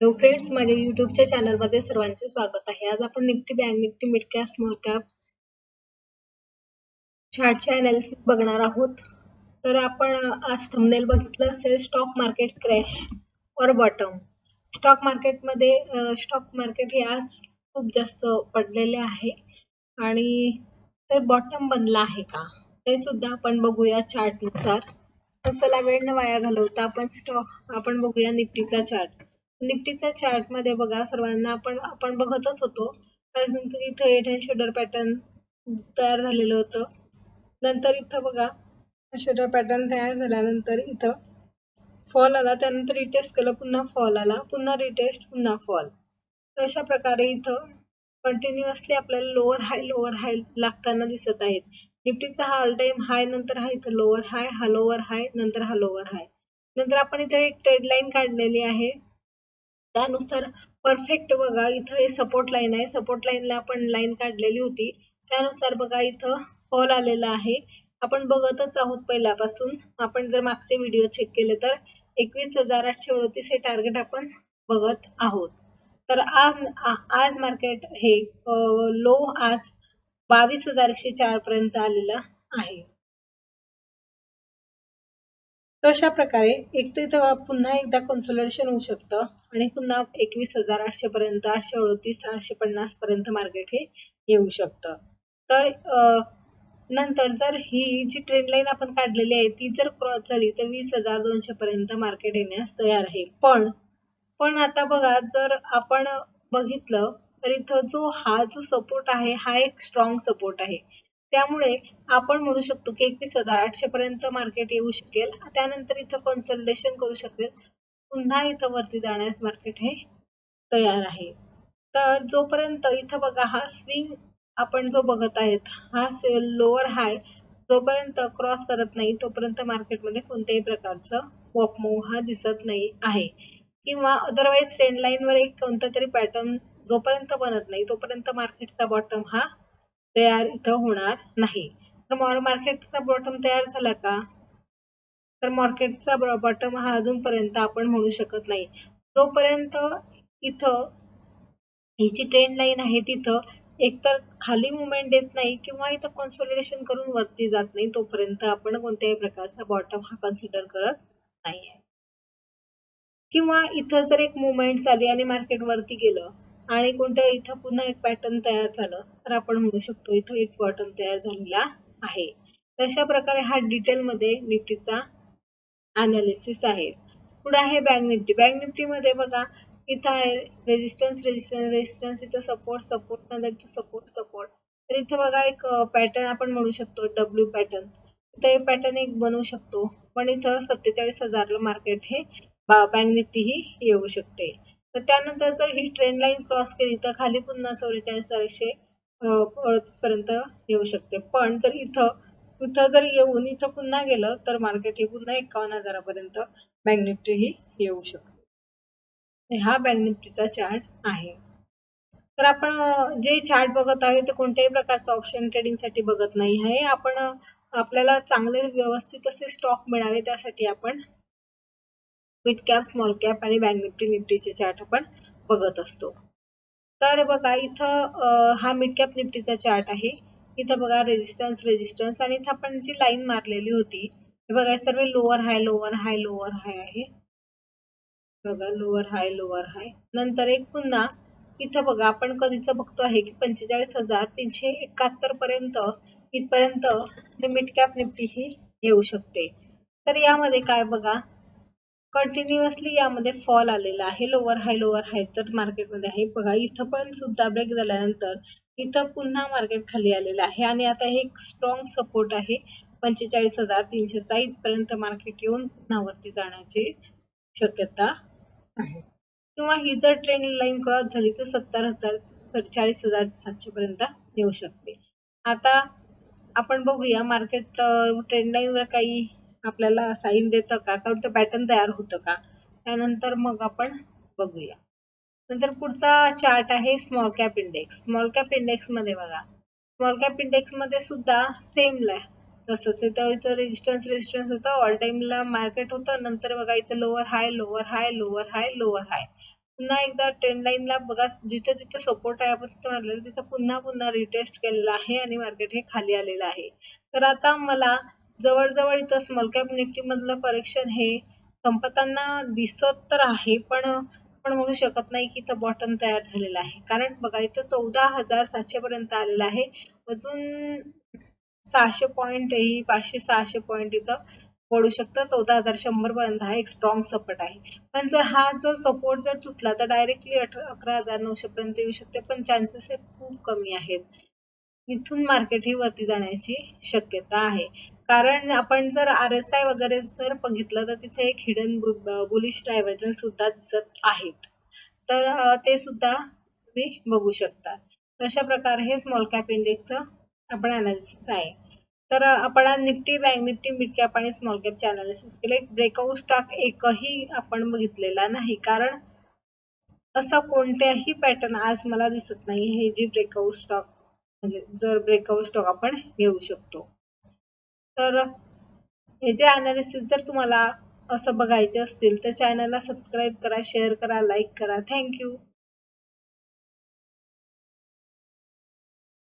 Hello friends माझ्या युट्यूबच्या चॅनलमध्ये सर्वांचे स्वागत आहे. आज आपण Nifty bank Nifty mid cap small cap चार्टचे analysis बघणार आहोत. तर आपण आज थंबनेल बघितलं असेल स्टॉक मार्केट क्रॅश और बॉटम स्टॉक मार्केटमध्ये स्टॉक मार्केट हे आज खूप जास्त पडलेले आहे. आणि तर बॉटम बनला आहे का? ते सुद्धा आपण बघूया चार्टनुसार तर चला वेळ न वाया घालवता आपण स्टॉक आपण बघूया निफ्टीचा चार्ट निफ्टीचा चार्टमध्ये बघा सर्वांना आपण आपण बघतच होतो. अजून इथं हेड अँड शोल्डर पॅटर्न तयार झालेलं होतं. नंतर इथं बघा शोल्डर पॅटर्न तयार झाल्यानंतर इथं फॉल आला. त्यानंतर रिटेस्ट केलं पुन्हा फॉल आला. पुन्हा रिटेस्ट पुन्हा फॉल अशा प्रकारे इथं कंटिन्युअसली आपल्याला लोअर हाय लोअर हाय लागताना दिसत आहेत. निफ्टीचा हा ऑल टाइम हाय नंतर हा इथं लोअर हाय हा लोअर हाय नंतर हा लोअर हाय नंतर आपण इथे एक ट्रेड लाईन काढलेली आहे. त्यानुसार परफेक्ट बघा इथं हे सपोर्ट लाईन आहे. सपोर्ट लाईनला आपण लाईन काढलेली होती. त्यानुसार बघा इथं फॉल आलेला आहे. आपण बघतच आहोत पहिल्यापासून. आपण जर मागचे व्हिडिओ चेक केले तर एकवीस हजार आठशे अडतीस हे टार्गेट आपण बघत आहोत. तर आज आज मार्केट हे लो आज बावीस हजार एकशे चार पर्यंत आलेलं आहे. अशा प्रकारे एक तर इथं पुन्हा एकदा कन्सोलेशन होऊ शकतं आणि पुन्हा एकवीस हजार आठशे पर्यंत आठशे अडतीस आठशे पन्नास पर्यंत मार्केट हे येऊ शकतं. तर नंतर जर ही जी ट्रेंड लाईन आपण काढलेली आहे ती जर क्रॉस झाली तर वीस हजार दोनशे पर्यंत मार्केट येण्यास तयार आहे. पण पण आता बघा जर आपण बघितलं तर इथं जो हा जो सपोर्ट आहे हा एक स्ट्रॉंग सपोर्ट आहे. त्यामुळे आपण म्हणू शकतो की एकवीस हजार आठशे पर्यंत मार्केट येऊ शकेल. त्यानंतर इथं कन्सल्टेशन करू शकेल. पुन्हा इथं वरती जाण्यास मार्केट हे तयार आहे. तर जोपर्यंत इथं बघा हा स्विंग आपण जो बघत आहेत हा लोअर हाय जोपर्यंत क्रॉस करत नाही तोपर्यंत मार्केटमध्ये कोणत्याही प्रकारचं वॉक हा दिसत नाही आहे. किंवा अदरवाईज ट्रेंड लाईनवर एक कोणता तरी पॅटर्न जोपर्यंत बनत नाही तोपर्यंत मार्केटचा बॉटम हा तयार इथं होणार नाही. तर मार्केटचा बॉटम तयार झाला का? तर मार्केटचा बॉटम हा अजूनपर्यंत आपण म्हणू शकत नाही. जोपर्यंत इथं ही जी ट्रेंड लाईन आहे तिथं एकतर खाली मुवमेंट देत नाही किंवा इथं कॉन्सोलिडेशन करून वरती जात नाही तोपर्यंत आपण कोणत्याही प्रकारचा बॉटम हा कन्सिडर करत नाहीये. किंवा इथं जर एक मुवमेंट झाली आणि मार्केट वरती गेलं आणि कोणत्या इथं पुन्हा एक पॅटर्न तयार झालं तर आपण म्हणू शकतो इथं एक बॉटम तयार झालेला आहे. तशा प्रकारे हा डिटेल मध्ये निफ्टीचा अनालिसिस आहे. पुढे आहे बँक निफ्टी बँक निफ्टी मध्ये बघा इथं आहे रेजिस्टन्स रेजिस्टन्स रेजिस्टन्स इथं सपोर्ट सपोर्ट नंतर इथं सपोर्ट सपोर्ट तर इथं बघा एक पॅटर्न आपण म्हणू शकतो डब्ल्यू पॅटर्न इथं हे पॅटर्न एक बनवू शकतो पण इथं सत्तेचाळीस हजारला मार्केट हे बँक निफ्टी ही येऊ शकते. तर त्यानंतर जर ही ट्रेंड लाईन क्रॉस केली तर खाली पुन्हा चौवेचाळीस चारशे अडतीस पर्यंत येऊ शकते. पण जर इथं इथं जर येऊन इथं पुन्हा गेलं तर मार्केट हे पुन्हा एकावन्न हजारापर्यंत बँक निफ्टी ही येऊ शकते. हा बँक निफ्टीचा चार्ट आहे. तर आपण जे चार्ट बघत आहे ते कोणत्याही प्रकारचं ऑप्शन ट्रेडिंगसाठी बघत नाही आहे. आपण आपल्याला चांगले व्यवस्थित असे स्टॉक मिळावे त्यासाठी आपण मिड कॅप स्मॉल कॅप आणि बँक निफ्टी निफ्टीचे चार्ट आपण बघत असतो. तर बघा इथं हा मिड कॅप निफ्टीचा चार्ट आहे. इथं बघा रेजिस्टन्स रेजिस्टन्स आणि इथं आपण जी लाईन मारलेली होती बघा सर्व lower high lower high lower high आहे. बघा लोअर हाय लोअर हाय नंतर एक पुन्हा इथं बघा आपण कधीच बघतो आहे की पंचेचाळीस हजार तीनशे एकाहत्तर पर्यंत इथपर्यंत मिड कॅप निफ्टी ही येऊ शकते. तर यामध्ये काय बघा कंटिन्युअसली यामध्ये फॉल आलेला आहे. लोअर हाय लोअर हाय तर मार्केटमध्ये आहे. बघा इथं पण सुद्धा ब्रेक झाल्यानंतर इथं पुन्हा मार्केट खाली आलेलं आहे. आणि आता हे एक स्ट्रॉंग सपोर्ट आहे. पंचेचाळीस हजार तीनशे साईज पर्यंत मार्केट येऊन पुन्हा वरती जाण्याची शक्यता आहे. किंवा ही जर ट्रेंड लाईन क्रॉस झाली तर सत्तर हजार चाळीस हजार सातशे पर्यंत येऊ शकते. आता आपण बघूया मार्केट ट्रेंड लाईन वर काही आपल्याला साईन देतं का? कारण ते पॅटर्न तयार होतं का? त्यानंतर मग आपण बघूया. नंतर पुढचा चार्ट आहे small cap index small cap इंडेक्समध्ये बघा. स्मॉल कॅप इंडेक्समध्ये सुद्धा सेम तसंच. इथं इथं रेजिस्टन्स रेजिस्टन्स होतं. ऑल टाइमला मार्केट होतं. नंतर बघा इथं lower high lower high lower high lower high पुन्हा एकदा ट्रेंड लाईनला बघा. जिथं जिथं सपोर्ट आहे आपण तिथं मारलेलं तिथं पुन्हा पुन्हा रिटेस्ट केलेला आहे आणि मार्केट हे खाली आलेलं आहे. तर आता मला जवळजवळ इथं स्मॉल कॅप निफ्टीमधलं करेक्शन हे संपताना दिसत तर आहे पण आपण म्हणू शकत नाही की इथं बॉटम तयार झालेला आहे. कारण बघा इथं चौदा हजार सातशे पर्यंत आलेलं आहे. अजून सहाशे पॉईंट ही पाचशे सहाशे पॉईंट इथं पडू शकतं. चौदा हजार शंभर पर्यंत हा एक स्ट्रॉंग सपोर्ट आहे. पण जर हा जर सपोर्ट जर तुटला तर डायरेक्टली अठरा अकरा हजार नऊशे पर्यंत येऊ शकते. पण चान्सेस हे खूप कमी आहेत. इथून मार्केट ही वरती जाण्याची शक्यता आहे. कारण आपण जर आर एस आय वगैरे जर बघितलं तर तिथे एक हिडन बुलिश डायव्हर्जन सुद्धा दिसत आहेत. तर ते सुद्धा तुम्ही बघू शकता. अशा प्रकारे हे स्मॉल कॅप इंडेक्सचं आपण अनालिसिस आहे. तर आपण Nifty bank Nifty mid cap आणि स्मॉल कॅपचे अनालिसिस केले. ब्रेकआउट स्टॉक एकही आपण बघितलेला नाही. कारण असा कोणत्याही पॅटर्न आज मला दिसत नाही. हे जी ब्रेकआउट स्टॉक म्हणजे जर ब्रेकआउट स्टॉक आपण घेऊ शकतो. तर हे जे अनालिसिस जर तुम्हाला असं बघायचे असतील तर चॅनलला सबस्क्राईब करा शेअर करा लाईक करा. थँक्यू